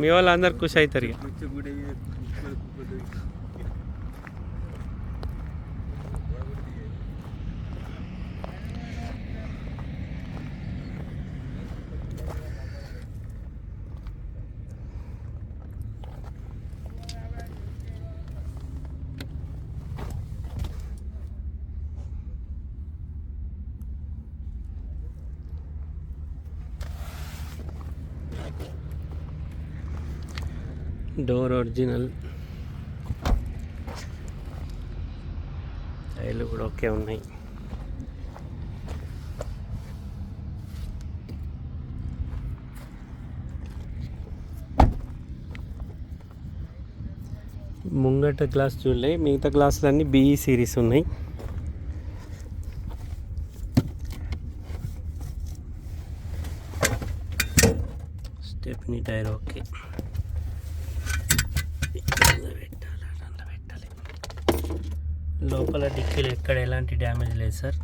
మీ వాళ్ళందరూ ఖుషి అవుతారు ఇక. Door original. టైర్లు కూడా ఓకే ఉన్నాయి. ముంగట గ్లాస్ చూడలే మిగతా గ్లాసులన్నీ బిఈ సిరీస్ ఉన్నాయి. స్టెప్నీ టైర్ ఓకే ఇలా పెట్టాలి, అలా పెట్టాలి. లోపల డిక్కీలో ఎక్కడ ఎలాంటి డ్యామేజ్ లేదు సార్.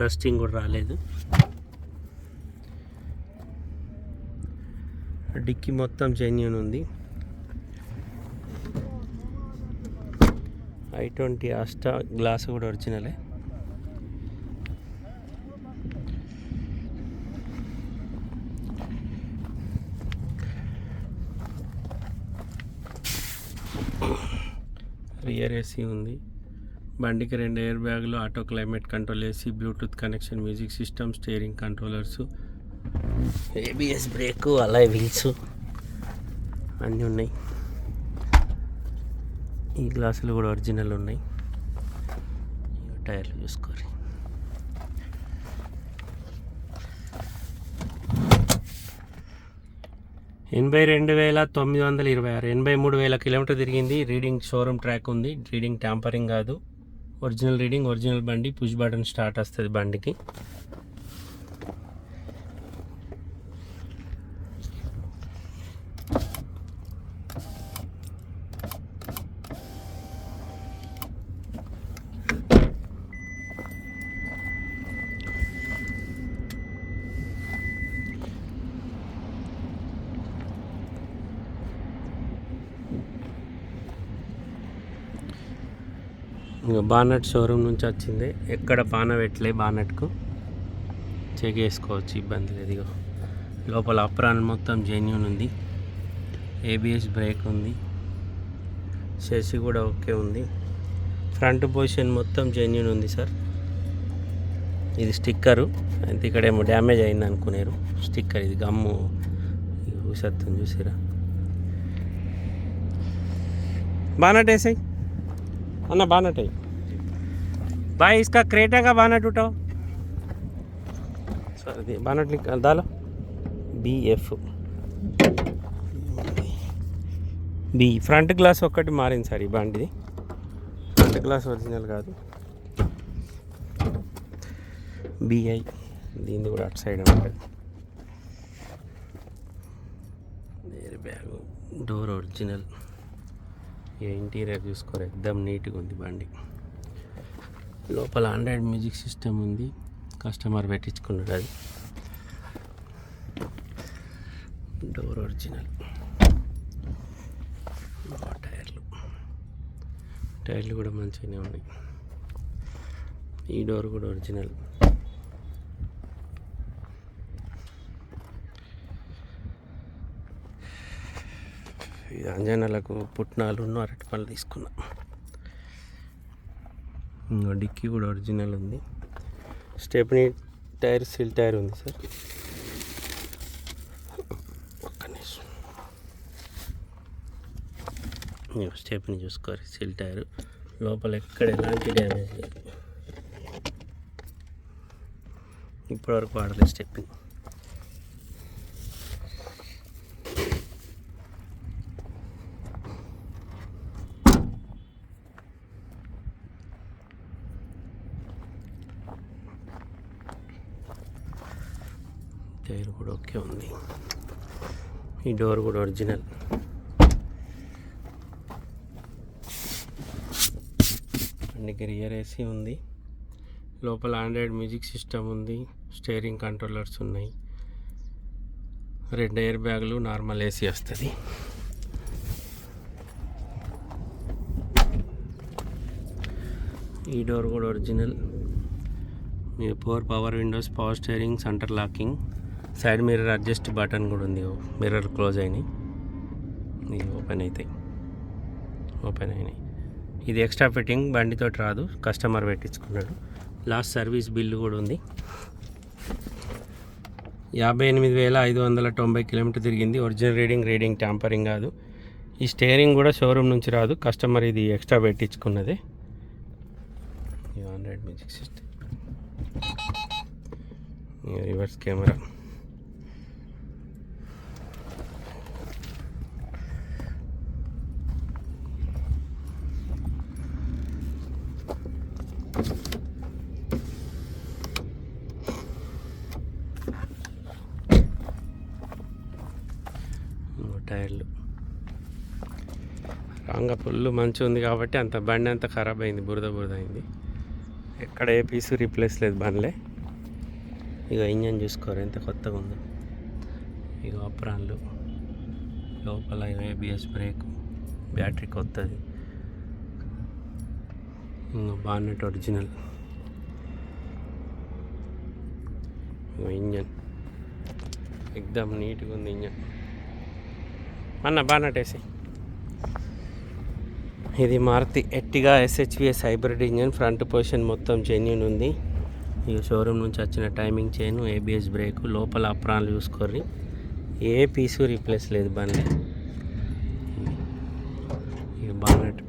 రస్టింగ్ కూడా రాలేదు. డిక్కీ మొత్తం జెన్యున్ ఉంది. ఐ ట్వంటీ ఆస్టా గ్లాస్ కూడా ఒరిజినలే. రియర్ ఏసీ ఉంది. బండికి రెండు ఎయిర్ బ్యాగులు auto climate control AC Bluetooth connection music system steering controllers ABS brake అలా వీల్స్ అన్నీ ఉన్నాయి. ఈ గ్లాసులు కూడా ఒరిజినల్ ఉన్నాయి. టైర్లు చూసుకోరు ఎనభై రెండు వేల తొమ్మిది వందల ఇరవై ఆరు ఎనభై మూడు వేల కిలోమీటర్ తిరిగింది. రీడింగ్ షోరూమ్ ట్రాక్ ఉంది. రీడింగ్ ట్యాంపరింగ్ కాదు. ఒరిజినల్ రీడింగ్ ఒరిజినల్ బండి పుష్ బటన్ స్టార్ట్ వస్తుంది బండికి. ఇంకా బానట్ షోరూమ్ నుంచి వచ్చింది. ఎక్కడ పాన పెట్టలే బానట్కు. చెక్ చేసుకోవచ్చు ఇబ్బంది లేదు ఇగో. లోపల అప్రాన్ మొత్తం జెన్యున్ ఉంది. ఏబిఎస్ బ్రేక్ ఉంది. శశి కూడా ఓకే ఉంది. ఫ్రంట్ పొజిషన్ మొత్తం జెన్యున్ ఉంది సార్. ఇది స్టిక్కరు. అయితే ఇక్కడేమో డ్యామేజ్ అయింది అనుకునేరు. స్టిక్కర్ ఇది గమ్ము. ఊసత్తుంది చూసిరా బానట్ వేసాయి. అన్న బాగా भाई इसका क्रेटा का बानट उठाओ सर ये बानट निकाल डालो B F B front glass ఒక్కటి మారింది సార్ ఈ బండిది ఫ్రంట్ గ్లాస్ ఒరిజినల్ కాదు బిఐ దీన్ని కూడా అటు సైడ్ ఉంటుంది ఎయిర్ బ్యాగ్ డోర్ ఒరిజినల్ ఈ ఇంటీరియర్ చూసుకోరు ఎక్దమ్ నీట్గా ఉంది బండి లోపల ఆండ్రాయిడ్ మ్యూజిక్ సిస్టమ్ ఉంది. కస్టమర్ పెట్టించుకున్నాడు అది. డోర్ ఒరిజినల్ టైర్లు. టైర్లు కూడా మంచిగానే ఉన్నాయి. ఈ డోర్ కూడా ఒరిజినల్ అంజనాలకు పుట్నాలు అరటిపళ్ళు తీసుకున్నా. డిక్కీ కూడా ఒరిజినల్ ఉంది. స్టెప్నీ టైర్ సిల్ టైర్ ఉంది సార్. ఒక్క నిమిషం. స్టెప్ని చూసుకోవాలి సిల్ టైర్. లోపల ఎక్కడ ఎలాంటి డ్యామేజ్ లేదు. ఇప్పటివరకు వాడలేదు స్టెప్ని టైర్ కూడా ఓకే ఉంది ఈ డోర్ కూడా ఒరిజినల్. అన్నికి రియర్ ఏసీ ఉంది. లోపల ఆండ్రాయిడ్ మ్యూజిక్ సిస్టమ్ ఉంది. స్టేరింగ్ కంట్రోలర్స్ ఉన్నాయి. రెండు ఎయిర్ బ్యాగులు నార్మల్ ఏసీ వస్తుంది. ఈ డోర్ కూడా ఒరిజినల్. మీరు four power windows power steering centre locking. Side mirror adjust button కూడా ఉంది. మిర్రర్ క్లోజ్ అయినాయి. ఇది ఓపెన్ అవుతాయి ఓపెన్ అయినాయి. ఇది ఎక్స్ట్రా ఫిట్టింగ్ బండితో రాదు. కస్టమర్ పెట్టించుకున్నాడు. లాస్ట్ సర్వీస్ బిల్లు కూడా ఉంది. యాభై ఎనిమిది వేల ఐదు వందల తొంభై కిలోమీటర్ తిరిగింది. ఒరిజినల్ రీడింగ్ రీడింగ్ ట్యాంపరింగ్ కాదు. ఈ స్టేరింగ్ కూడా షోరూమ్ నుంచి రాదు. కస్టమర్ ఇది extra పెట్టించుకున్నదే. Hundred music system. Reverse camera ఇంకో టైర్లు రాంగ ఫుల్ మంచి ఉంది కాబట్టి అంత బండి అంత ఖరాబ్ అయింది బురద బురద అయింది. ఎక్కడ ఏ పీసు రీప్లేస్ లేదు బండ్లే. ఇక ఇంజన్ చూసుకోరు ఎంత కొత్తగా ఉందో. ఇక అప్రాన్లు. లోపల ఏబిఎస్ బ్రేక్ బ్యాటరీ కొత్తది. ఇంకా బాన్నెట్ ఒరిజినల్ ఇంజన్. ఎక్దమ్ నీట్గా ఉంది ఇంజన్. అన్న బాన్నట్ వేసి ఇది Maruti Ertiga SHVS hybrid engine front position మొత్తం జెన్యున్ ఉంది. ఈ షోరూమ్ నుంచి వచ్చిన టైమింగ్ చైన్ ఏబిఎస్ బ్రేక్ లోపల అప్రాన్లు చూసుకోర్రి. ఏ పీసు రీప్లేస్ లేదు బండి ఇక బాన్నట్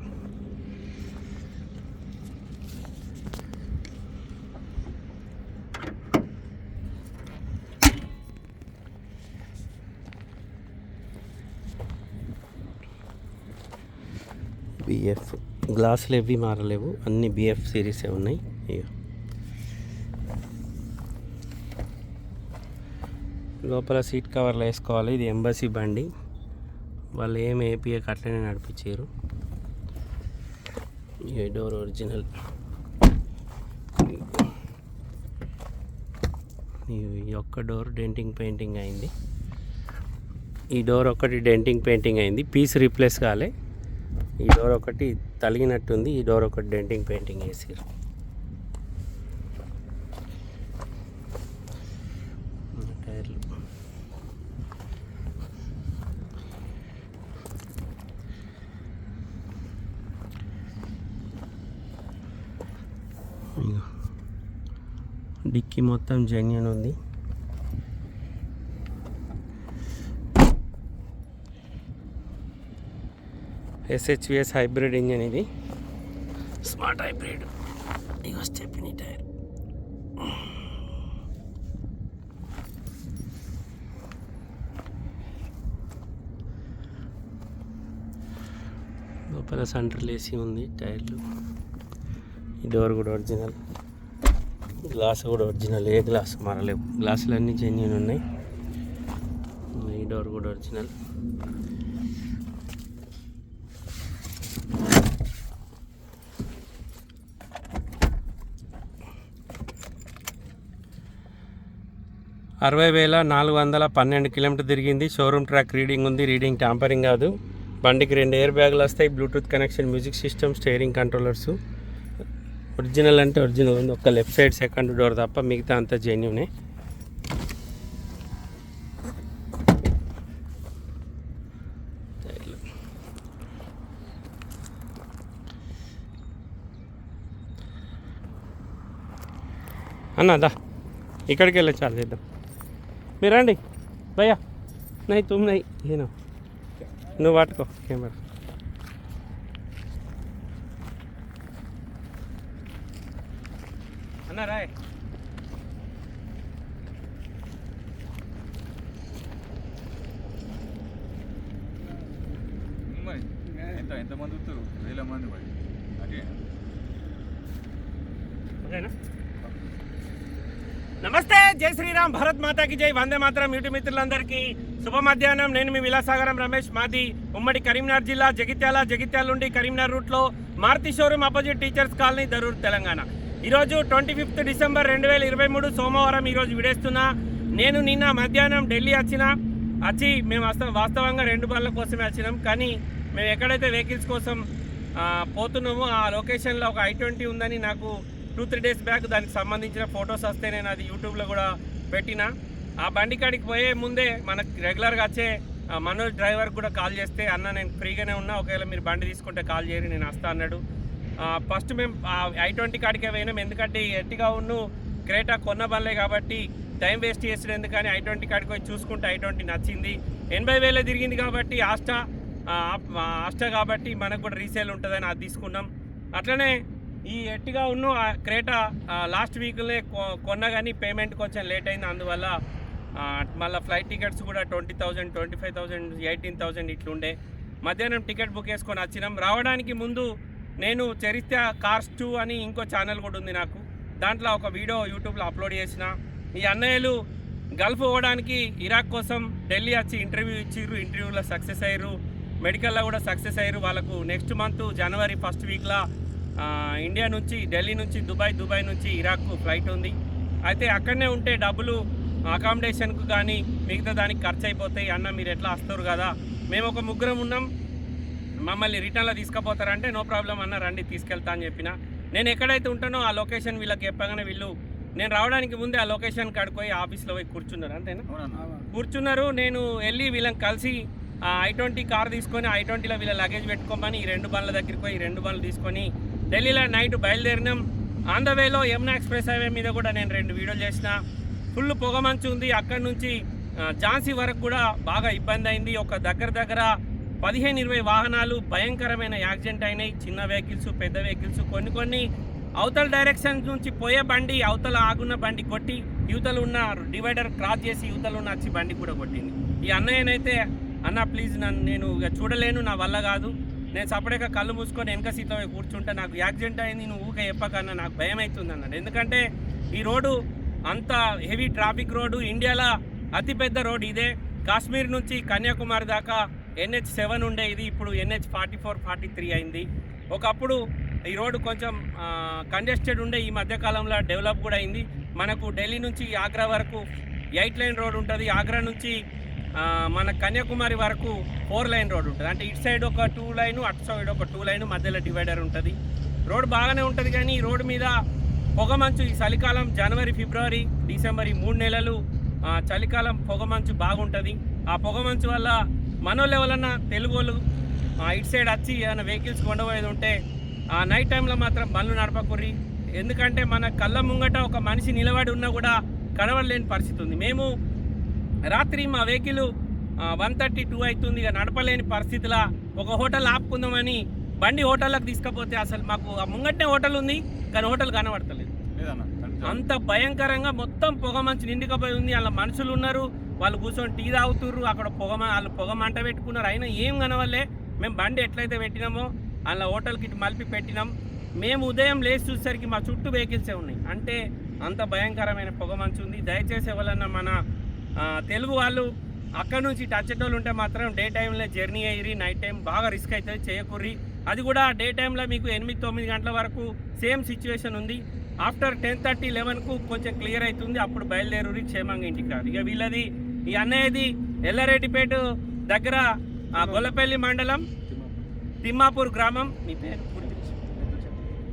బిఎఫ్ క్లాసులు ఏవి మారలేవు. అన్ని బిఎఫ్ సిరీసే ఉన్నాయి. ఇక లోపల సీట్ కవర్లు వేసుకోవాలి. ఇది ఎంబసీ బండి. వాళ్ళు ఏం ఏపీఎక్ అట్లనే నడిపించారు. ఈ డోర్ ఒరిజినల్ ఈ ఒక్క డోర్ డెంటింగ్ పెయింటింగ్ అయింది. ఈ డోర్ ఒకటి డెంటింగ్ పెయింటింగ్ అయింది. పీస్ రీప్లేస్ కాలే. ఈ డోర్ ఒకటి తలిగినట్టుంది ఈ డోర్ ఒకటి డెంటింగ్ పెయింటింగ్ వేసారు టైర్లు. డిక్కీ మొత్తం జెన్యున్ ఉంది. ఎస్హెచ్విఎస్ హైబ్రిడ్ ఇంజన్ ఇది. Smart hybrid. ఇక స్టెప్ని టైర్. లోపల సెంట్రల్ ఏసీ ఉంది టైర్లు. ఈ డోర్ కూడా ఒరిజినల్. గ్లాస్ కూడా ఒరిజినల్. ఏ గ్లాస్? మారలేవు. గ్లాసులు అన్నీ జెన్యున్ ఉన్నాయి. ఈ డోర్ కూడా ఒరిజినల్. అరవై వేల నాలుగు వందల పన్నెండు కిలోమీటర్ తిరిగింది. షోరూమ్ ట్రాక్ రీడింగ్ ఉంది. రీడింగ్ ట్యాంపరింగ్ కాదు. బండికి రెండు ఎయిర్ బ్యాగులు వస్తాయి. Bluetooth connection music system steering controllers. Original అంటే ఒరిజినల్ ఉంది. ఒక లెఫ్ట్ సైడ్ సెకండ్ డోర్ తప్ప మిగతా అంతా జెన్యునే. అన్నదా ఇక్కడికి వెళ్ళి చాలు చేద్దాం. మీరు రండి. భయ్యా నై తుమ్ నై. ఏనో నువ్వు పట్టుకో కెమెరా. అన్న రాయ్. మరి ఎంత ఎంతమంది వస్తారు వేల మంది మరి అదే. నమస్తే! జై శ్రీరామ్ భరత్ మాతాకి జై. వందే మాత్రం యూట్యూబ్ మిత్రులందరికీ శుభ మధ్యాహ్నం నేను మీ విలాసాగరం రమేష్ మాది ఉమ్మడి కరీంనగర్ జిల్లా జగిత్యాల జగిత్యాల నుండి కరీంనగర్ రూట్లో Maruti showroom opposite teachers colony Darur Telangana. ఈరోజు ట్వంటీ ఫిఫ్త్ డిసెంబర్ రెండు వేల ఇరవై మూడు సోమవారం ఈరోజు విడేస్తున్నా. నేను నిన్న మధ్యాహ్నం ఢిల్లీ వచ్చిన వచ్చి మేము వాస్తవంగా రెండు బళ్ళ కోసమే వచ్చినాం కానీ మేము ఎక్కడైతే వెహికల్స్ కోసం పోతున్నామో ఆ లొకేషన్లో ఒక ఐ ట్వంటీ ఉందని నాకు టూ త్రీ డేస్ బ్యాక్ దానికి సంబంధించిన ఫొటోస్ వస్తే నేను అది యూట్యూబ్లో కూడా పెట్టిన. ఆ బండి కాడికి పోయే ముందే మనకు రెగ్యులర్గా వచ్చే మనోజ్ డ్రైవర్ కూడా కాల్ చేస్తే అన్న నేను ఫ్రీగానే ఉన్నా ఒకవేళ మీరు బండి తీసుకుంటే కాల్ చేయరు నేను వస్తా అన్నాడు. ఫస్ట్ మేము ఐ ట్వంటీ కాడికే పోయినాం. ఎందుకంటే ఎట్టిగా ఉన్ను క్రేటా కొన్న బండ్లే కాబట్టి టైం వేస్ట్ చేసిన ఎందుకని ఐ ట్వంటీ కాడికి పోయి చూసుకుంటే ఐ ట్వంటీ నచ్చింది. ఎనభై వేలే తిరిగింది కాబట్టి ఆస్టా ఆ, ఆస్టా కాబట్టి మనకు కూడా రీసేల్ ఉంటుందని అది తీసుకున్నాం. అట్లనే ఈ ఎట్టిగా ఉన్న క్రేట క్రేటా లాస్ట్ వీక్లే కొ- కొన్నా కానీ పేమెంట్ కొంచెం లేట్ అయింది. అందువల్ల మళ్ళీ ఫ్లైట్ టికెట్స్ కూడా twenty thousand twenty five thousand eighteen thousand ఇట్లుండే. మధ్యాహ్నం టికెట్ బుక్ చేసుకొని వచ్చినాం. రావడానికి ముందు నేను చరిత్ర కార్స్ టూ అని ఇంకో ఛానల్ కూడా ఉంది నాకు. దాంట్లో ఒక వీడియో యూట్యూబ్లో అప్లోడ్ చేసిన. ఈ అన్నయ్యలు గల్ఫ్ పోవడానికి ఇరాక్ కోసం ఢిల్లీ వచ్చి ఇంటర్వ్యూ ఇచ్చిర్రు. ఇంటర్వ్యూలో సక్సెస్ అయ్యారు మెడికల్లో కూడా సక్సెస్ అయ్యారు వాళ్ళకు నెక్స్ట్ మంత్ జనవరి ఫస్ట్ వీక్లో ఇండియా నుంచి ఢిల్లీ నుంచి దుబాయ్ దుబాయ్ నుంచి ఇరాక్కు ఫ్లైట్ ఉంది. అయితే అక్కడనే ఉంటే డబ్బులు అకామిడేషన్కు కానీ మిగతా దానికి ఖర్చు అయిపోతాయి అన్న మీరు ఎట్లా వస్తారు కదా? మేము ఒక ముగ్గురం ఉన్నాం. మమ్మల్ని రిటర్న్లో తీసుకుపోతారంటే నో ప్రాబ్లం అన్న రండి తీసుకెళ్తా అని చెప్పిన. నేను ఎక్కడైతే ఉంటానో ఆ లొకేషన్ వీళ్ళకి చెప్పగానే వీళ్ళు నేను రావడానికి ముందే ఆ లొకేషన్ కాడిపోయి ఆఫీస్లో పోయి కూర్చున్నారు అంతేనా? కూర్చున్నారు నేను వెళ్ళి వీళ్ళని కలిసి ఆ ఐ ట్వంటీ కార్ తీసుకొని ఐ ట్వంటీలో వీళ్ళ లగేజ్ పెట్టుకోమని ఈ రెండు బండ్ల దగ్గరికి పోయి ఈ రెండు బండ్లు తీసుకొని ఢిల్లీలో నైట్ బయలుదేరినాం. ఆన్ ద వేలో యమునా ఎక్స్ప్రెస్ హైవే మీద కూడా నేను రెండు వీడియోలు చేసిన. ఫుల్ పొగ మంచు ఉంది. అక్కడి నుంచి ఝాన్సీ వరకు కూడా బాగా ఇబ్బంది అయింది. ఒక దగ్గర దగ్గర పదిహేను ఇరవై వాహనాలు భయంకరమైన యాక్సిడెంట్ అయినాయి. చిన్న వెహికల్స్ పెద్ద వెహికల్స్ కొన్ని కొన్ని అవతల డైరెక్షన్ నుంచి పోయే బండి అవతల ఆగున్న బండి కొట్టి యువతలు ఉన్న డివైడర్ క్రాస్ చేసి యువతలు ఉన్న వచ్చి బండి కూడా కొట్టింది. ఈ అన్నయ్యనైతే అన్న ప్లీజ్ నన్ను నేను ఇక చూడలేను నా వల్ల కాదు. నేను సపరేట్గా కళ్ళు మూసుకొని వెనక సీట్లో కూర్చుంటే నాకు యాక్సిడెంట్ అయింది నువ్వు ఊక చెప్పకన్నా నాకు భయం అవుతుంది అన్నాడు ఎందుకంటే ఈ రోడ్డు అంత హెవీ ట్రాఫిక్ రోడ్డు ఇండియాలో అతిపెద్ద రోడ్ ఇదే. కాశ్మీర్ నుంచి కన్యాకుమారి దాకా ఎన్హెచ్ సెవెన్ ఉండే ఇది ఇప్పుడు NH forty four forty three అయింది. ఒకప్పుడు ఈ రోడ్డు కొంచెం కంజెస్టెడ్ ఉండే ఈ మధ్యకాలంలో డెవలప్ కూడా అయింది. మనకు ఢిల్లీ నుంచి ఆగ్రా వరకు ఎయిట్ లైన్ రోడ్ ఉంటుంది. ఆగ్రా నుంచి మన కన్యాకుమారి వరకు ఫోర్ లైన్ రోడ్ ఉంటుంది. అంటే ఇటు సైడ్ ఒక టూ లైన్ అటు సైడ్ ఒక టూ లైన్ మధ్యలో డివైడర్ ఉంటుంది. రోడ్ బాగానే ఉంటుంది కానీ ఈ రోడ్డు మీద పొగమంచు ఈ చలికాలం జనవరి ఫిబ్రవరి డిసెంబర్ ఈ మూడు నెలలు చలికాలం పొగమంచు బాగుంటుంది. ఆ పొగమంచు వల్ల మనోళ్ళు ఎవరన్నా తెలుగు వాళ్ళు ఇటు సైడ్ వచ్చి ఏమైనా వెహికల్స్ కొండబోయేది ఉంటే ఆ నైట్ టైంలో మాత్రం బండ్లు నడపకుర్రి. ఎందుకంటే మన కళ్ళ ముంగట ఒక మనిషి నిలబడి ఉన్నా కూడా కనబడలేని పరిస్థితి ఉంది. మేము రాత్రి మా వెహికల్ వన్ థర్టీ టూ అవుతుంది. ఇక నడపలేని పరిస్థితిలో ఒక హోటల్ ఆపుకుందామని బండి హోటల్లోకి తీసుకపోతే అసలు మాకు ఆ ముంగట్నే హోటల్ ఉంది కానీ హోటల్ కనబడతలేదు. అంత భయంకరంగా మొత్తం పొగ మంచి నిండుకపోయి ఉంది. అలా మనుషులు ఉన్నారు వాళ్ళు కూర్చొని టీ తాగుతుర్రు అక్కడ పొగ వాళ్ళు పొగ మంట పెట్టుకున్నారు. అయినా ఏం కనవల్లే మేము బండి ఎట్లయితే పెట్టినామో అలా హోటల్కి ఇటు మలిపి పెట్టినాం. మేము ఉదయం లేచి చూసేసరికి మా చుట్టూ వెహికల్సే ఉన్నాయి. అంటే అంత భయంకరమైన పొగ మంచు ఉంది. దయచేసి ఎవరన్నా మన తెలుగు వాళ్ళు అక్కడ నుంచి టచ్ వాళ్ళు ఉంటే మాత్రం డే టైంలో జర్నీ అయ్యి నైట్ టైం బాగా రిస్క్ అవుతుంది చేయకూర్రి. అది కూడా డే టైంలో మీకు ఎనిమిది తొమ్మిది గంటల వరకు సేమ్ సిచ్యువేషన్ ఉంది. ఆఫ్టర్ టెన్ థర్టీ లెవెన్కు కొంచెం క్లియర్ అవుతుంది అప్పుడు బయలుదేరి క్షేమంగా ఇంటికి రాదు ఇక వీళ్ళది ఈ అన్నయ్యది ఎల్లారెడ్డిపేట దగ్గర ఆ, గొల్లపల్లి మండలం తిమ్మాపూర్ గ్రామం. మీ పేరు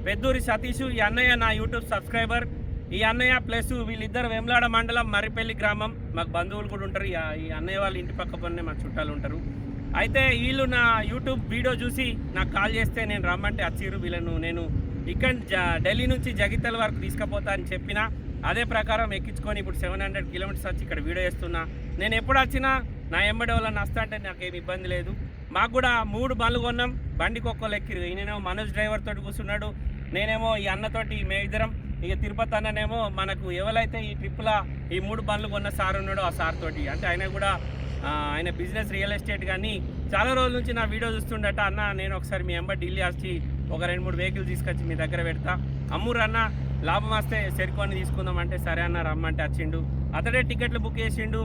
పెద్దూరి సతీష్ ఈ అన్నయ్య నా యూట్యూబ్ సబ్స్క్రైబర్. ఈ అన్నయ్య ప్లస్ వీళ్ళిద్దరు వేములాడ మండలం మర్రిపల్లి గ్రామం. మాకు బంధువులు కూడా ఉంటారు. ఈ ఈ అన్నయ్య వాళ్ళ ఇంటి పక్క పన్నే మా చుట్టాలు ఉంటారు. అయితే వీళ్ళు నా యూట్యూబ్ వీడియో చూసి నాకు కాల్ చేస్తే నేను రమ్మంటే వచ్చిర్రు వీళ్ళను నేను ఇక్కడ జ- ఢిల్లీ నుంచి జగిత్తల వరకు తీసుకుపోతా అని చెప్పిన అదే ప్రకారం ఎక్కించుకొని ఇప్పుడు సెవెన్ హండ్రెడ్ కిలోమీటర్స్ వచ్చి ఇక్కడ వీడియో చేస్తున్నా. నేను ఎప్పుడు వచ్చినా నా ఎంబడి వాళ్ళని వస్తా అంటే నాకేం ఇబ్బంది లేదు. మాకు కూడా మూడు బండ్లు కొన్నాం. బండికి ఒక్కరు ఎక్కిరు. ఈయనేమో మనోజ్ డ్రైవర్ తోటి కూర్చున్నాడు. నేనేమో ఈ అన్నతోటి మేమిద్దరం ఇక తిరుపతి అన్ననేమో మనకు ఎవరైతే ఈ ట్రిప్లో ఈ మూడు బండ్లు కొన్న సార్ ఉన్నాడో ఆ సార్ తోటి. అంటే ఆయన కూడా ఆయన బిజినెస్ రియల్ ఎస్టేట్ కానీ చాలా రోజుల నుంచి నా వీడియో చూస్తుండట. అన్న నేను ఒకసారి మీ ఎంబడి ఢిల్లీ వచ్చి ఒక రెండు మూడు వెహికల్ తీసుకొచ్చి మీ దగ్గర పెడతా. అమ్మూరు అన్న లాభం వస్తే సెరుకొని తీసుకుందాం అంటే సరే అన్న రమ్మంటే వచ్చిండు. అతడే టికెట్లు బుక్ చేసిండు.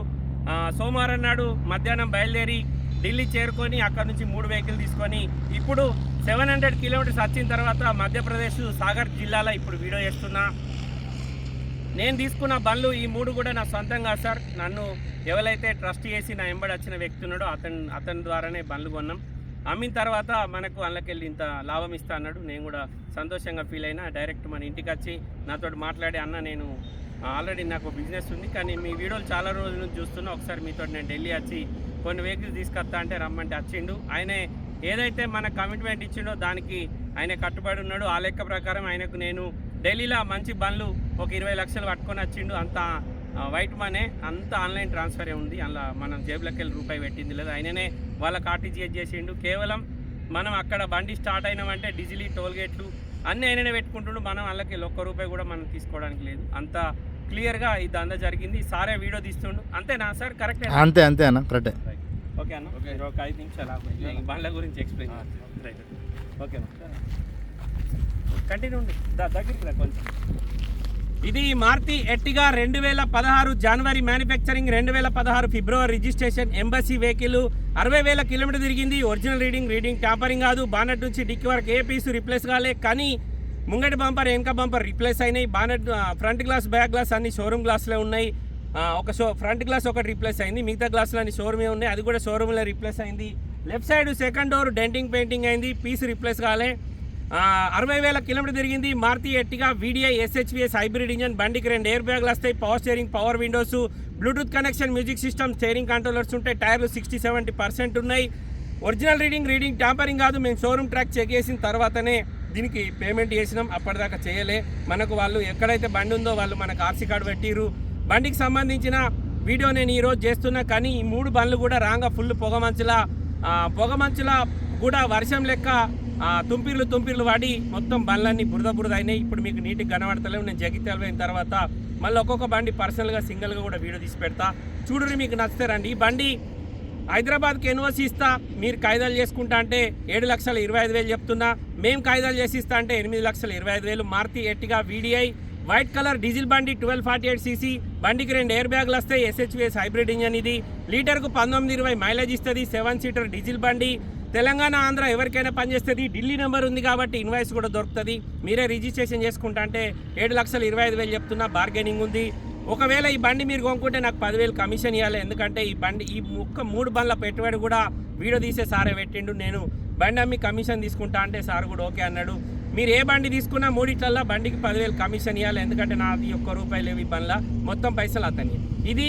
సోమవారం నాడు మధ్యాహ్నం బయలుదేరి ఢిల్లీ చేరుకొని అక్కడ నుంచి మూడు వెహికల్ తీసుకొని ఇప్పుడు సెవెన్ హండ్రెడ్ కిలోమీటర్స్ వచ్చిన తర్వాత మధ్యప్రదేశ్ సాగర్ జిల్లాలో ఇప్పుడు వీడియో చేస్తున్నా. నేను తీసుకున్న బండ్లు ఈ మూడు కూడా నా సొంతంగా సార్. నన్ను ఎవరైతే ట్రస్ట్ చేసి నా ఎంబడి వచ్చిన వ్యక్తి ఉన్నాడో అతను అతని ద్వారానే బండ్లు కొన్నాం. అమ్మిన తర్వాత మనకు అందులోకెళ్ళి ఇంత లాభం ఇస్తా అన్నాడు. నేను కూడా సంతోషంగా ఫీల్ అయినా డైరెక్ట్ మన ఇంటికి వచ్చి నాతో మాట్లాడి అన్న నేను ఆల్రెడీ నాకు బిజినెస్ ఉంది. కానీ మీ వీడియోలు చాలా రోజుల నుంచి చూస్తున్నా. ఒకసారి మీతో నేను ఢిల్లీ వచ్చి కొన్ని వెహికల్స్ తీసుకొస్తా అంటే రమ్మంటే వచ్చిండు ఆయనే ఏదైతే మన కమిట్మెంట్ ఇచ్చిండో దానికి ఆయన కట్టుబడి ఉన్నాడు. ఆ లెక్క ప్రకారం ఆయనకు నేను ఢిల్లీలో మంచి బండ్లు ఒక ఇరవై లక్షలు పట్టుకొని వచ్చిండు అంత వైట్ మనే అంత ఆన్లైన్ ట్రాన్స్ఫరే ఉంది. అలా మనం జేబులోకి వెళ్ళి రూపాయి పెట్టింది లేదు. ఆయననే వాళ్ళకి ఆర్టీజీఎస్ చేసిండు. కేవలం మనం అక్కడ బండి స్టార్ట్ అయినామంటే డీజిల్ టోల్ గేట్లు అన్నీ ఆయననే పెట్టుకుంటుండు. మనం వాళ్ళకి ఒక్క రూపాయి కూడా మనం తీసుకోవడానికి లేదు. అంత క్లియర్గా ఈ దందా జరిగింది. సారే వీడియో తీస్తుండు. అంతేనా సార్? కరెక్టే అంతే అంతే అన్న కరెక్టే. ఓకే అన్న. ఓకే. ఒక ఐదు నిమిషాలు బండ్ల గురించి ఎక్స్ప్లెయిన్ రైట్. ఓకే కంటిన్యూ ఉండి. దగ్గరికి రా కొంచెం. ఇది మారుతి ఎట్టిగా రెండు వేల పదహారు జనవరి మ్యానుఫ్యాక్చరింగ్ రెండు వేల పదహారు ఫిబ్రవరి రిజిస్ట్రేషన్ ఎంబసీ వెహికల్ అరవై వేల కిలోమీటర్ తిరిగింది. ఒరిజినల్ రీడింగ్ రీడింగ్ ట్యాంపరింగ్ కాదు. బానెట్ నుంచి డిక్కి వరకు ఏ పీసు రిప్లేస్ కాలే. కానీ ముంగటి బంపర్ వెనక బంపర్ రిప్లేస్ అయినాయి. Bonnet front glass back glass అన్ని షోరూమ్ గ్లాస్లో ఉన్నాయి. ఒక షో ఫ్రంట్ గ్లాస్ ఒకటి రీప్లేస్ అయింది. మిగతా గ్లాసులు అన్ని షోరూమే ఉన్నాయి. అది కూడా షోరూమ్లో రీప్లేస్ అయింది. Left side second door denting painting అయింది. పీస్ రీప్లేస్ కాలే. అరవై వేల కిలోమీటర్ తిరిగింది. Maruti Ertiga VDI SHVS hybrid engine బండికి రెండు ఎయిర్ బ్యాగ్లు వస్తాయి. Power steering power windows Bluetooth connection music system steering controllers ఉంటాయి. టైర్లు సిక్స్టీ సెవెంటీ పర్సెంట్ ఉన్నాయి. ఒరిజినల్ రీడింగ్ రీడింగ్ ట్యాంపరింగ్ కాదు. మేము షోరూమ్ ట్రాక్ చెక్ చేసిన తర్వాతనే దీనికి పేమెంట్ చేసినాం అప్పటిదాకా చేయలే. మనకు వాళ్ళు ఎక్కడైతే బండి ఉందో వాళ్ళు మనకు ఆర్సీ కార్డు పెట్టిరు బండికి సంబంధించిన వీడియో నేను ఈరోజు చేస్తున్నా కానీ ఈ మూడు బండ్లు కూడా రాగా ఫుల్ పొగమంచుల పొగమంచుల కూడా వర్షం లెక్క తుంపిర్లు తుంపిర్లు వాడి మొత్తం బండ్లన్నీ బురద బురద అయినాయి. ఇప్పుడు మీకు నీటికి కనబడతలేవు నేను జగిత్యాల పోయిన తర్వాత మళ్ళీ ఒక్కొక్క బండి పర్సనల్గా సింగిల్గా కూడా వీడియో తీసి పెడతా. చూడరు మీకు నచ్చితే రండి. ఈ బండి హైదరాబాద్కి ఎన్ఓసి ఇస్తా మీరు కాయిదాలు చేసుకుంటా అంటే ఏడు లక్షల ఇరవై ఐదు వేలు చెప్తున్నా. మేము కాయిదాలు చేసి ఇస్తా అంటే ఎనిమిది లక్షల ఇరవై ఐదు వేలు. Maruti Ertiga VDI. White colour diesel బండి ట్వెల్వ్ ఫార్టీ ఎయిట్ సీసీ. బండికి రెండు ఎయిర్ బ్యాగ్లు వస్తాయి. ఎస్హెచ్విఎస్ హైబ్రిడ్ ఇంజన్ ఇది. లీటర్కు పంతొమ్మిది ఇరవై మైలేజ్ ఇస్తుంది. సెవెన్ సీటర్ డీజిల్ బండి. తెలంగాణ ఆంధ్ర ఎవరికైనా పనిచేస్తుంది ఢిల్లీ నెంబర్ ఉంది కాబట్టి ఇన్వాయిస్ కూడా దొరుకుతుంది. మీరే రిజిస్ట్రేషన్ చేసుకుంటా అంటే ఏడు లక్షల ఇరవై ఐదు వేలు చెప్తున్నా. బార్గెనింగ్ ఉంది. ఒకవేళ ఈ బండి మీరు కొనుక్కుంటే నాకు పదివేలు కమిషన్ ఇవ్వాలి. ఎందుకంటే ఈ బండి ఈ ముక్క మూడు బండ్ల పెట్టుబడి కూడా వీడియో తీసే సారే పెట్టిండు. నేను బండి అమ్మి కమిషన్ తీసుకుంటా అంటే సార్ కూడా ఓకే అన్నాడు. మీరు ఏ బండి తీసుకున్నా మూడిట్లల్లో బండికి పదివేలు కమిషన్ ఇవ్వాలి. ఎందుకంటే నాది ఒక్క రూపాయలు లేవు ఈ బండ్ల. మొత్తం పైసలు అతని. ఇది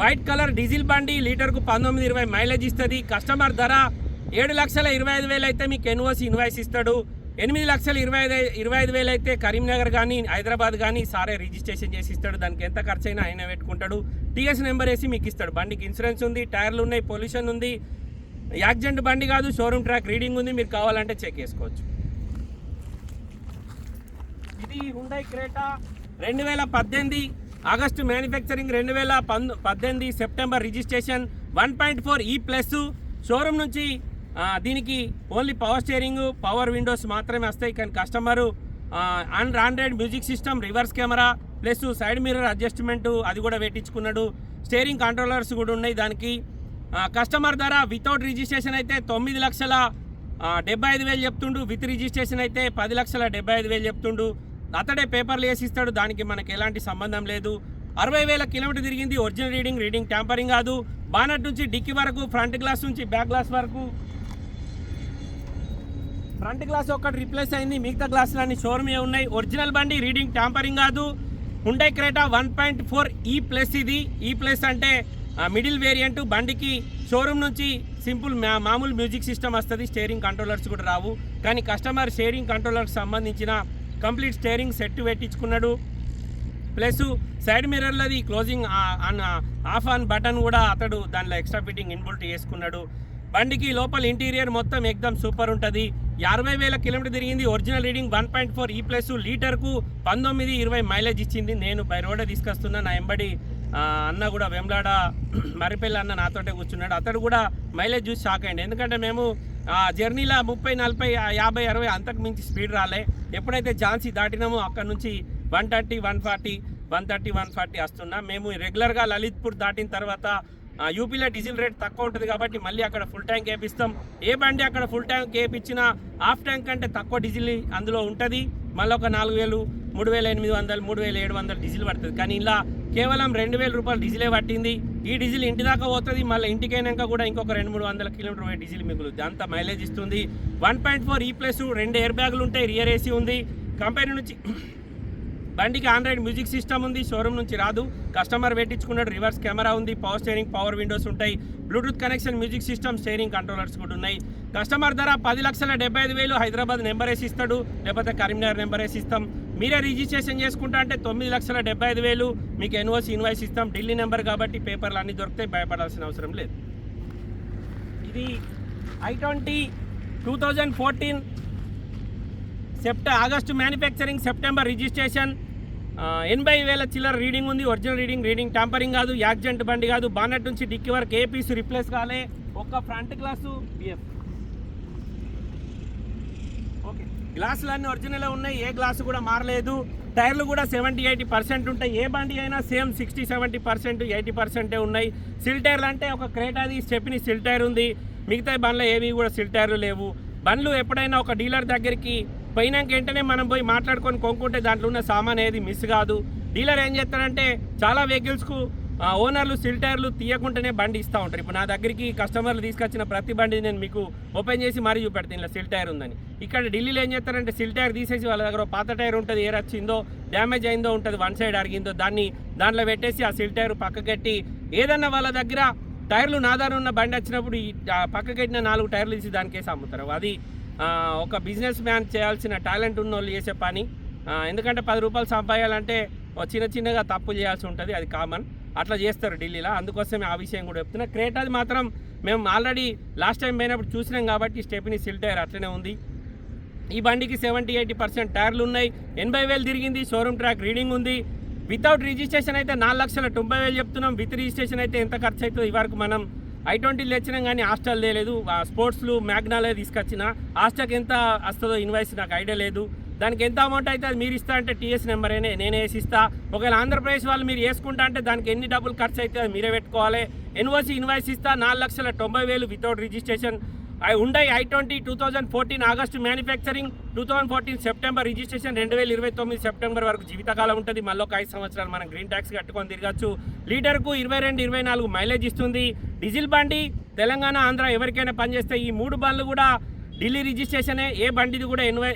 వైట్ కలర్ డీజిల్ బండి లీటర్కు పంతొమ్మిది ఇరవై మైలేజ్ ఇస్తుంది. కస్టమర్ ధర ఏడు లక్షల ఇరవై ఐదు వేలు అయితే మీకు ఎన్ఓసి ఇన్వాయిస్ ఇస్తాడు. ఎనిమిది లక్షలు ఇరవై ఐదు ఇరవై ఐదు వేలు అయితే కరీంనగర్ కానీ హైదరాబాద్ కానీ సారే రిజిస్ట్రేషన్ చేసి ఇస్తాడు. దానికి ఎంత ఖర్చు అయినా ఆయన పెట్టుకుంటాడు. టీఎస్ నెంబర్ వేసి మీకు ఇస్తాడు. బండికి ఇన్సూరెన్స్ ఉంది టైర్లు ఉన్నాయి పొల్యూషన్ ఉంది. యాక్సిడెంట్ బండి కాదు షోరూమ్ ట్రాక్ రీడింగ్ ఉంది. మీరు కావాలంటే చెక్ చేసుకోవచ్చు. ఇది హుండై క్రేటా రెండు వేల పద్దెనిమిది ఆగస్టు మ్యానుఫ్యాక్చరింగ్ రెండు వేల పంద పద్దెనిమిది September registration one point four e E plus showroom నుంచి దీనికి only power steering power windows మాత్రమే వస్తాయి. కానీ customer and Android music system reverse camera plus side mirror adjustment అది కూడా పెట్టించుకున్నాడు స్టీరింగ్ కంట్రోలర్స్ కూడా ఉన్నాయి దానికి. కస్టమర్ ధర వితౌట్ రిజిస్ట్రేషన్ అయితే తొమ్మిది లక్షల డెబ్బై ఐదు వేలు చెప్తుండు. విత్ రిజిస్ట్రేషన్ అయితే పది లక్షల డెబ్బై ఐదు వేలు చెప్తుండు. అతడే పేపర్లు వేసి ఇస్తాడు. దానికి మనకి ఎలాంటి సంబంధం లేదు. అరవై వేల కిలోమీటర్ తిరిగింది. ఒరిజినల్ రీడింగ్ రీడింగ్ ట్యాంపరింగ్ కాదు. బానట్ నుంచి డిక్కీ వరకు ఫ్రంట్ గ్లాస్ నుంచి బ్యాక్ గ్లాస్ వరకు ఫ్రంట్ గ్లాస్ ఒక్కటి రిప్లేస్ అయింది. మిగతా గ్లాసులన్నీ షోరూమే ఉన్నాయి. ఒరిజినల్ బండి రీడింగ్ ట్యాంపరింగ్ కాదు. Hyundai Creta one point four E plus ఇది. E ఈ ప్లస్ అంటే మిడిల్ వేరియంట్ బండికి షోరూమ్ నుంచి సింపుల్ మామూలు మ్యూజిక్ సిస్టమ్ వస్తుంది. స్టేరింగ్ కంట్రోలర్స్ కూడా రావు. కానీ కస్టమర్ స్టేరింగ్ కంట్రోలర్కి సంబంధించిన కంప్లీట్ స్టేరింగ్ సెట్ పెట్టించుకున్నాడు. Plus side మిర్రర్లది closing on off on button కూడా అతడు దానిలో ఎక్స్ట్రా ఫిట్టింగ్ ఇన్బుల్ట్ చేసుకున్నాడు. బండికి లోపల ఇంటీరియర్ మొత్తం ఎక్దమ్ సూపర్ ఉంటుంది. అరవై వేల కిలోమీటర్ తిరిగింది. Original reading one point four E plus లీటర్కు పంతొమ్మిది ఇరవై మైలేజ్ ఇచ్చింది. నేను బై రోడే తీసుకొస్తున్నా. నా ఎంబడి అన్న కూడా వెంలాడ మరిపల్లి అన్న నాతోటే కూర్చున్నాడు. అతడు కూడా మైలేజ్ చూసి షాక్ అయ్యండి. ఎందుకంటే మేము ఆ జర్నీలో ముప్పై నలభై యాభై అరవై అంతకు మించి స్పీడ్ రాలే. ఎప్పుడైతే ఝాన్సీ దాటినామో అక్కడ నుంచి one thirty one forty one thirty one forty వస్తున్నా. మేము రెగ్యులర్గా లలిత్పూర్ దాటిన తర్వాత యూపీలో డీజిల్ రేట్ తక్కువ ఉంటుంది కాబట్టి మళ్ళీ అక్కడ ఫుల్ ట్యాంక్ వేపిస్తాం. ఏ బండి అక్కడ ఫుల్ ట్యాంక్ వేపించినా హాఫ్ ట్యాంక్ కంటే తక్కువ డీజిల్ అందులో ఉంటుంది. మళ్ళీ ఒక నాలుగు వేలు మూడు వేల ఎనిమిది వందలు మూడు వేల ఏడు వందలు డీజిల్ పడుతుంది. కానీ ఇలా కేవలం రెండు వేల రూపాయలు డీజిలే పట్టింది. ఈ డీజిల్ ఇంటి దాకా పోతుంది మళ్ళీ ఇంటికి అయినాక కూడా ఇంకొక రెండు మూడు వందల కిలోమీటర్ పోయే డీజిల్ మిగులుద్ది. అంత మైలేజ్ ఇస్తుంది. One point four E plus రెండు ఎయిర్ బ్యాగులు ఉంటాయి రియర్ ఏసీ ఉంది. కంపెనీ నుంచి బండికి ఆండ్రాయిడ్ మ్యూజిక్ సిస్టమ్ ఉంది షోరూమ్ నుంచి రాదు. కస్టమర్ పెట్టించుకున్నాడు రివర్స్ కెమెరా ఉంది పవర్ స్టేరింగ్ పవర్ విండోస్ ఉంటాయి. Bluetooth connection music system steering controllers కూడా ఉన్నాయి. కస్టమర్ ధర పది లక్షల డెబ్బై ఐదు వేలు హైదరాబాద్ నెంబర్ వేసి ఇస్తాడు లేకపోతే కరీంనగర్ నెంబర్ వేసి ఇస్తాం. మీరే రిజిస్ట్రేషన్ చేసుకుంటా అంటే తొమ్మిది లక్షల డెబ్బై ఐదు వేలు మీకు ఎన్ఓసి ఇన్వాయిస్ ఇస్తాం. ఢిల్లీ నెంబర్ కాబట్టి పేపర్లు అన్నీ దొరికితే భయపడాల్సిన అవసరం లేదు. ఇది I twenty two thousand fourteen సెప్ట August manufacturing September registration. ఎనభై వేల చిల్లర రీడింగ్ ఉంది ఒరిజినల్ రీడింగ్ రీడింగ్ టాంపరింగ్ కాదు యాక్సిడెంట్ బండి కాదు బానెట్ నుంచి డిక్కి వరకు ఏ పీస్ రిప్లేస్ కాలే ఒక్క ఫ్రంట్ గ్లాసు బిఎఫ్. ఓకే. గ్లాసులు అన్నీ ఒరిజినల్ ఉన్నాయి ఏ గ్లాసు కూడా మారలేదు. టైర్లు కూడా సెవెంటీ ఎయిటీ పర్సెంట్ ఉంటాయి ఏ బండి అయినా same sixty seventy percent eighty పర్సెంటే ఉన్నాయి. సిల్ టైర్లు అంటే ఒక క్రేటాది స్టెప్ని సిల్ టైర్ ఉంది. మిగతా బండ్లు ఏవి కూడా సిల్ టైర్లు లేవు. బండ్లు ఎప్పుడైనా ఒక డీలర్ దగ్గరికి పోయినాక వెంటనే మనం పోయి మాట్లాడుకొని కొనుక్కుంటే దాంట్లో ఉన్న సామాన్ ఏది మిస్ కాదు. డీలర్ ఏం చేస్తాడంటే చాలా వెహికల్స్కు ఓనర్లు సిల్ టైర్లు తీయకుండానే బండి ఇస్తూ ఉంటారు. ఇప్పుడు నా దగ్గరికి కస్టమర్లు తీసుకొచ్చిన ప్రతి బండి నేను మీకు ఓపెన్ చేసి మరీ చూపెడతాను ఇలా సిల్ టైర్ ఉందని. ఇక్కడ ఢిల్లీలో ఏం చేస్తారంటే సిల్ టైర్ తీసేసి వాళ్ళ దగ్గర పాత టైర్ ఉంటుంది ఏ డ్యామేజ్ అయిందో ఉంటుంది వన్ సైడ్ అరిగిందో దాన్ని దాంట్లో పెట్టేసి ఆ సిల్ టైర్ పక్కకెట్టి ఏదన్నా వాళ్ళ దగ్గర టైర్లు నాదారు ఉన్న బండి వచ్చినప్పుడు ఈ పక్కకెట్టిన నాలుగు టైర్లు తీసి దానికేసి అమ్ముతారు. అది ఒక బిజినెస్ మ్యాన్ చేయాల్సిన టాలెంట్ ఉన్న వాళ్ళు చేసే పని. ఎందుకంటే పది రూపాయలు సంపాయాలంటే చిన్న చిన్నగా తప్పు చేయాల్సి ఉంటుంది అది కామన్. అట్లా చేస్తారు ఢిల్లీలో. అందుకోసమే ఆ విషయం కూడా చెప్తున్నా. క్రేటాది మాత్రం మేము ఆల్రెడీ లాస్ట్ టైం పోయినప్పుడు చూసినాం కాబట్టి స్టెప్ని సిల్ టైర్ అట్లనే ఉంది. ఈ బండికి సెవెంటీ ఎయిటీ పర్సెంట్ టైర్లు ఉన్నాయి. ఎనభై వేలు తిరిగింది షోరూమ్ ట్రాక్ రీడింగ్ ఉంది. వితౌట్ రిజిస్ట్రేషన్ అయితే నాలుగు లక్షల తొంభై వేలు చెప్తున్నాం. విత్ రిజిస్ట్రేషన్ అయితే ఎంత ఖర్చు అవుతుంది ఇవరకు మనం ఐ ట్వంటీ తెచ్చినాం కానీ హాస్టల్ లేదు స్పోర్ట్స్లు మ్యాగ్నాలే తీసుకొచ్చిన. హాస్టల్కి ఎంత వస్తుందో ఇన్వాయిస్ నాకు ఐడియా లేదు. దానికి ఎంత అమౌంట్ అయితే అది మీరు ఇస్తా అంటే టీఎస్ నెంబర్ అయినా నేనే వేసి ఇస్తా. ఒకవేళ ఆంధ్రప్రదేశ్ వాళ్ళు మీరు వేసుకుంటా అంటే దానికి ఎన్ని డబ్బులు ఖర్చు అయితే అది మీరే పెట్టుకోవాలి. ఎన్ఓసి ఇన్వాయిస్ ఇస్తా. నాలుగు లక్షల తొంభై వేలు without registration. Hyundai I twenty two thousand fourteen August manufacturing two thousand fourteen September registration రెండు వేల ఇరవై తొమ్మిది సెప్టెంబర్ వరకు జీవితకాలం ఉంటుంది. మళ్ళీ ఒక ఐదు సంవత్సరాలు మనం గ్రీన్ ట్యాక్స్ కట్టుకొని తిరగచ్చు. లీటర్కు ఇరవై రెండు ఇరవై నాలుగు మైలేజ్ ఇస్తుంది. డీజిల్ బండి తెలంగాణ ఆంధ్ర ఎవరికైనా పనిచేస్తే ఈ మూడు బండ్లు కూడా ఢిల్లీ రిజిస్ట్రేషనే. ఏ బండిది కూడా ఎన్వై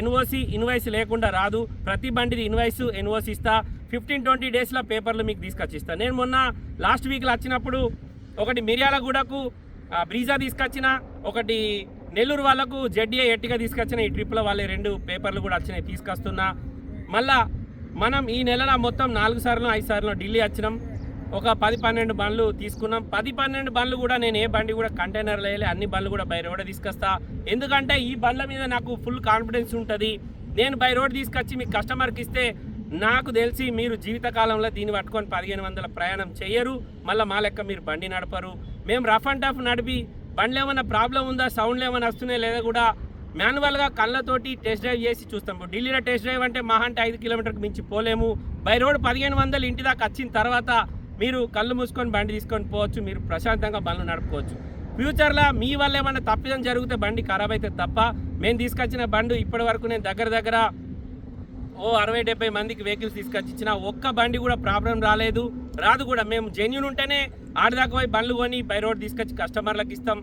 ఎన్ఓసి ఇన్వాయిస్ లేకుండా రాదు. ప్రతి బండిది ఇన్వాయిస్ ఎన్ఓసి ఇస్తా. ఫిఫ్టీన్ ట్వంటీ డేస్లో పేపర్లు మీకు తీసుకొచ్చిస్తా నేను మొన్న లాస్ట్ వీక్లో వచ్చినప్పుడు ఒకటి మిర్యాలగూడకు బ్రీజా తీసుకొచ్చిన ఒకటి నెల్లూరు వాళ్ళకు జెడ్ఏ ఎట్టిగా తీసుకొచ్చిన ఈ ట్రిప్లో వాళ్ళే రెండు పేపర్లు కూడా వచ్చినాయి తీసుకొస్తున్నా. మళ్ళా మనం ఈ నెలలో మొత్తం నాలుగు సార్లు ఐదు సార్లు ఢిల్లీ వచ్చినాం. ఒక పది పన్నెండు బండ్లు తీసుకున్నాం. పది పన్నెండు బండ్లు కూడా నేను ఏ బండి కూడా కంటైనర్లు వేయలే అన్ని బండ్లు కూడా బై రోడ్ తీసుకొస్తా. ఎందుకంటే ఈ బండ్ల మీద నాకు ఫుల్ కాన్ఫిడెన్స్ ఉంటుంది. నేను బై రోడ్ తీసుకొచ్చి మీ కస్టమర్కి ఇస్తే నాకు తెలిసి మీరు జీవితకాలంలో దీన్ని పట్టుకొని పదిహేను వందల ప్రయాణం చేయరు మళ్ళీ మా లెక్క మీరు బండి నడపరు. మేము రఫ్ అండ్ టఫ్ నడిపి బండ్లు ఏమైనా ప్రాబ్లం ఉందా సౌండ్లు ఏమైనా వస్తున్నాయి లేదా కూడా మాన్యువల్గా కళ్ళతోటి టెస్ట్ డ్రైవ్ చేసి చూస్తాం. ఇప్పుడు ఢిల్లీలో టెస్ట్ డ్రైవ్ అంటే మహా అంటే ఐదు కిలోమీటర్కి మించి పోలేము. బై రోడ్ పదిహేను వందలు ఇంటి దాకా వచ్చిన తర్వాత మీరు కళ్ళు మూసుకొని బండి తీసుకొని పోవచ్చు మీరు ప్రశాంతంగా బండ్లు నడుపుకోవచ్చు. ఫ్యూచర్లో మీ వల్ల ఏమైనా తప్పిదం జరిగితే బండి ఖరాబ్ అయితే తప్ప మేము తీసుకొచ్చిన బండి ఇప్పటి వరకు నేను దగ్గర దగ్గర ఓ అరవై డెబ్బై మందికి వెహికల్స్ తీసుకొచ్చి ఇచ్చిన ఒక్క బండి కూడా ప్రాబ్లం రాలేదు. రాదు కూడా. మేము జెన్యున్ ఉంటేనే ఆడదాకా పోయి బండ్లు కొని బై రోడ్ తీసుకొచ్చి కస్టమర్లకు ఇస్తాం.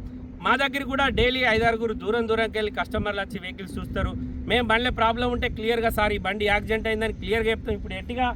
మా దగ్గర కూడా డైలీ ఐదారుగురు దూరం దూరంకి వెళ్ళి కస్టమర్లు వచ్చి వెహికల్స్ చూస్తారు. మేము బండ్లే ప్రాబ్లం ఉంటే క్లియర్గా సార్ ఈ బండి యాక్సిడెంట్ అయిందని క్లియర్గా చెప్తాం. ఇప్పుడు ఎట్టిగా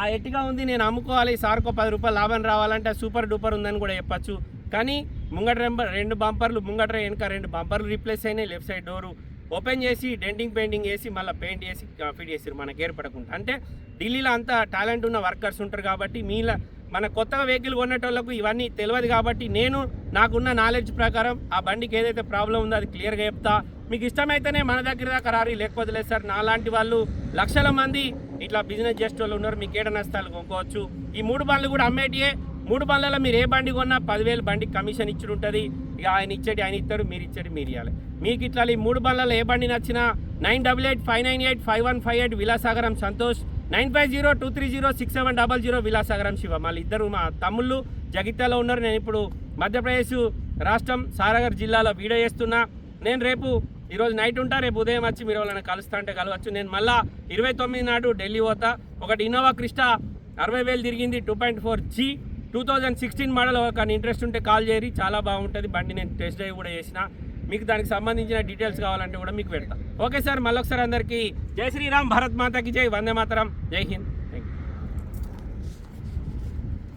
ఆ ఎట్టిగా ఉంది నేను అమ్ముకోవాలి సార్కో పది రూపాయలు లాభం రావాలంటే సూపర్ డూపర్ ఉందని కూడా చెప్పచ్చు. కానీ ముంగట రెండు బంపర్లు ముంగట వెనక రెండు బంపర్లు రీప్లేస్ అయినాయి లెఫ్ట్ సైడ్ డోరు ఓపెన్ చేసి డెంటింగ్ పెయింటింగ్ వేసి మళ్ళీ పెయింట్ వేసి ఫిట్ చేసారు మనకి ఏర్పడకుండా. అంటే ఢిల్లీలో అంతా టాలెంట్ ఉన్న వర్కర్స్ ఉంటారు కాబట్టి మీలా మన కొత్తగా వెహికల్ కొనేటోళ్ళకు ఇవన్నీ తెలియదు కాబట్టి నేను నాకున్న నాలెడ్జ్ ప్రకారం ఆ బండికి ఏదైతే ప్రాబ్లం ఉందో అది క్లియర్గా చెప్తా. మీకు ఇష్టమైతేనే మన దగ్గర దాకా రారి లేకపోతే లేదు సార్ నాలాంటి వాళ్ళు లక్షల మంది ఇట్లా బిజినెస్ చేసే వాళ్ళు ఉన్నారు మీకు ఏడ నష్టాలు కొనుక్కోవచ్చు. ఈ మూడు బండ్లు కూడా అమ్మేటియే. మూడు బండ్లలో మీరు ఏ బండి కొన్నా పదివేలు బండికి కమిషన్ ఇచ్చి ఉంటుంది. ఇక ఆయన ఇచ్చేది ఆయన ఇస్తాడు మీరు ఇచ్చేది మీరు ఇవ్వాలి మీకు ఇట్లా ఈ మూడు బండ్లలో ఏ బండి నచ్చినా nine double eight five nine eight five one five eight Vilasagaram Santosh nine five zero two three zero six seven double zero Vilasagaram Shiva. మళ్ళీ ఇద్దరు మా తమ్ముళ్ళు జగిత్యాలో ఉన్నారు. నేను ఇప్పుడు మధ్యప్రదేశ్ రాష్ట్రం సారగర్ జిల్లాలో వీడియో చేస్తున్నా. నేను రేపు ఈరోజు నైట్ ఉంటా. రేపు ఉదయం వచ్చి మీరు వాళ్ళని కలుస్తా అంటే కలవచ్చు. నేను మళ్ళా ఇరవై తొమ్మిది నాడు ఢిల్లీ పోతా. ఒకటి ఇన్నోవా క్రిస్టా అరవై వేలు తిరిగింది two point four G. Two thousand sixteen model కానీ ఇంట్రెస్ట్ ఉంటే కాల్ చేయరి. చాలా బాగుంటుంది. బండి నేను టెస్ట్ డ్రైవ్ కూడా చేసిన. మీకు దానికి సంబంధించిన డీటెయిల్స్ కావాలంటే కూడా మీకు పెడతా. ఓకే సార్ మళ్ళొకసారి అందరికీ జై శ్రీరామ్ భారత్ మాతకి జై వందే మాతరం జై హింద్.